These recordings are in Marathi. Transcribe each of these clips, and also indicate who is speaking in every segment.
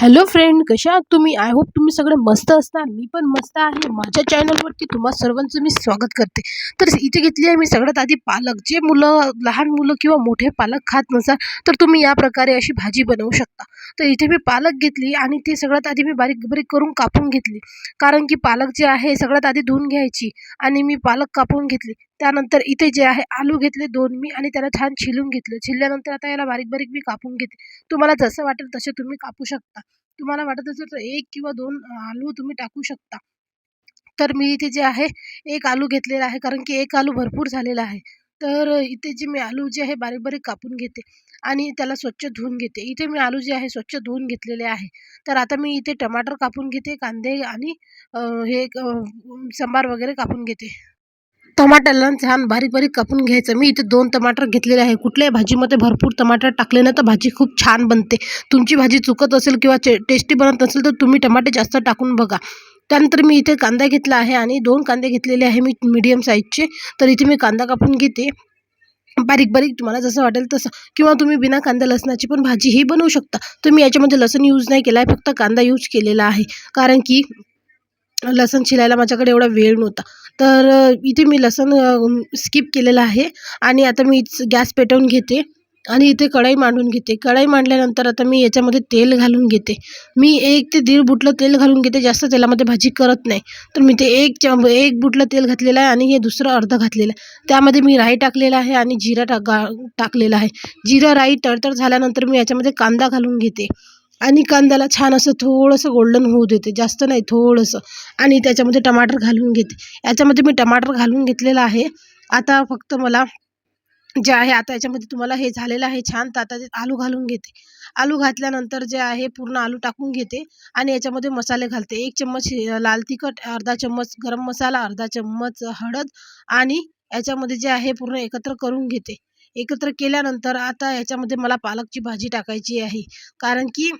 Speaker 1: हॅलो फ्रेंड कशा आहात तुम्ही? आय होप तुम्ही सगळे मस्त असणार. मी पण मस्त आहे. माझ्या चॅनलवरती तुम्हा सर्वांचं मी स्वागत करते. तर इथे घेतली आहे मी सगळ्यात आधी पालक. जे मुलं लहान मुलं किंवा मोठे पालक खात नसाल तर तुम्ही या प्रकारे अशी भाजी बनवू शकता. तर इथे मी पालक घेतली आणि ती सगळ्यात आधी मी बारीक बारीक करून कापून घेतली. कारण की पालक जे आहे सगळ्यात आधी धुवून घ्यायची आणि मी पालक कापून घेतली. त्यानंतर इथे जे आहे आलू घेतले दोन मी आणि त्याला छान छिलून घेतलं. छिलल्यानंतर आता याला बारीक बारीक मी कापून घेते. तुम्हाला जसं वाटेल तसे तुम्ही कापू शकता. तुम्हाला वाटत असेल तर एक किंवा दोन आलू तुम्ही टाकू शकता. तर मी इथे जे आहे एक आलू घेतलेला आहे कारण की एक आलू भरपूर झालेला आहे. तर इथे जे मी आलू जे आहे बारीक बारीक कापून घेते आणि त्याला स्वच्छ धुवून घेते. इथे मी आलू जे आहे स्वच्छ धुवून घेतलेले आहे. तर आता मी इथे टमाटर कापून घेते कांदे आणि हे सांबार वगैरे कापून घेते. टमाट्याला छान बारीक बारीक कापून घ्यायचं. मी इथे दोन टमाटर घेतलेले आहे. कुठल्याही भाजीमध्ये भरपूर टमाटर टाकले ना तर भाजी खूप छान बनते. तुमची भाजी चुकत असेल किंवा टेस्टी बनत असेल तर तुम्ही टमाटे जास्त टाकून बघा. त्यानंतर मी इथे कांदा घेतला आहे आणि दोन कांदे घेतलेले आहे मी मीडियम साईजचे तर इथे मी कांदा कापून घेते. बारीक बारीक तुम्हाला जसं वाटेल तसं. किंवा तुम्ही बिना कांदा लसणाची पण भाजी ही बनवू शकता. तुम्ही याच्यामध्ये लसण यूज नाही केला आहे फक्त कांदा यूज केलेला आहे. कारण की लसण शिलायला माझ्याकडे एवढा वेळ नव्हता. तर इथे मी लसूण स्किप केलेलं आहे. आणि आता मी गॅस पेटवून घेते. आणि इथे कढई मांडून घेते. कढई मांडल्यानंतर आता मी याच्यामध्ये तेल घालून घेते. मी एक ते दीड बुटलं तेल घालून घेते. जास्त तेलामध्ये भाजी करत नाही. तर मी ते एक चम एक बुटलं तेल घातलेलं आहे आणि हे दुसरं अर्धं घातलेलं आहे. त्यामध्ये मी राई टाकलेला आहे आणि जिरा टाका टाकलेला आहे. जिरा राई तडतड झाल्यानंतर मी याच्यामध्ये कांदा घालून घेते. आणि कांद्याला छान असं थोडंसं गोल्डन होऊ देते जास्त नाही थोडंसं. आणि त्याच्यामध्ये टमाटर घालून घेते. याच्यामध्ये मी टमाटर घालून घेतलेलं आहे. आता फक्त मला जे आहे आता याच्यामध्ये तुम्हाला हे झालेलं आहे छान. तर आता आलू घालून घेते. आलू घातल्यानंतर जे आहे पूर्ण आलू टाकून घेते आणि याच्यामध्ये मसाले घालते. एक चम्मच लाल तिखट अर्धा चम्मच गरम मसाला अर्धा चम्मच हळद आणि याच्यामध्ये जे आहे पूर्ण एकत्र करून घेते. एकत्र केल्यानंतर आता याच्यामध्ये मला पालकची भाजी टाकायची आहे. कारण की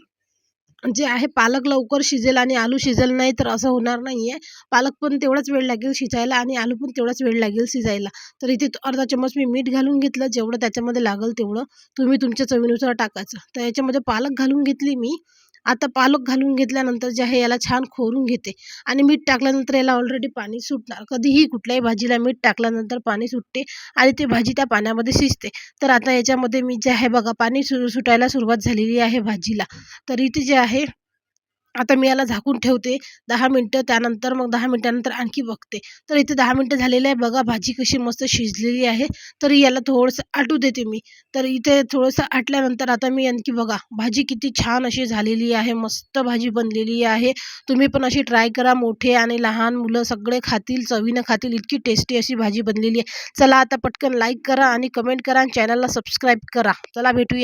Speaker 1: जे आहे पालक लवकर शिजेल आणि आलू शिजेल नाही तर असं होणार नाही आहे पालक पण तेवढाच वेळ लागेल शिजायला आणि आलू पण तेवढाच वेळ लागेल शिजायला. तर इथे अर्धा चम्मच मी मीठ घालून घेतलं. जेवढं त्याच्यामध्ये लागेल तेवढं तुम्ही तुमच्या चवीनुसार टाकायचं. तर याच्यामध्ये पालक घालून घेतली मी. आता पालक घालून घेतल्यानंतर जे आहे याला छान खोरून घेते. आणि मीठ टाकल्यानंतर याला ऑलरेडी पाणी सुटणार. कधीही कुठल्याही भाजीला मीठ टाकल्यानंतर पाणी सुटते आणि ती भाजी त्या पाण्यामध्ये शिजते. तर आता याच्यामध्ये मी जे आहे बघा पाणी सु सुटायला सुरुवात झालेली आहे भाजीला. तर इथे जे आहे आता मी याला झाकून ठेवते. दहा मिनटं त्यानंतर मग दहा मिनटानंतर आणखी बघते. तर इथे दहा मिनटं झालेले आहे. बघा भाजी कशी मस्त शिजलेली आहे. तर याला थोडंसं आटू देते मी. तर इथे थोडंसं आटल्यानंतर आता मी आणखी बघा भाजी किती छान अशी झालेली आहे. मस्त भाजी बनलेली आहे. तुम्ही पण अशी ट्राय करा. मोठे आणि लहान मुलं सगळे खातील चवीनं खातील. इतकी टेस्टी अशी भाजी बनलेली आहे. चला आता पटकन लाईक करा आणि कमेंट करा आणि चॅनलला सबस्क्राईब करा. चला भेटूया.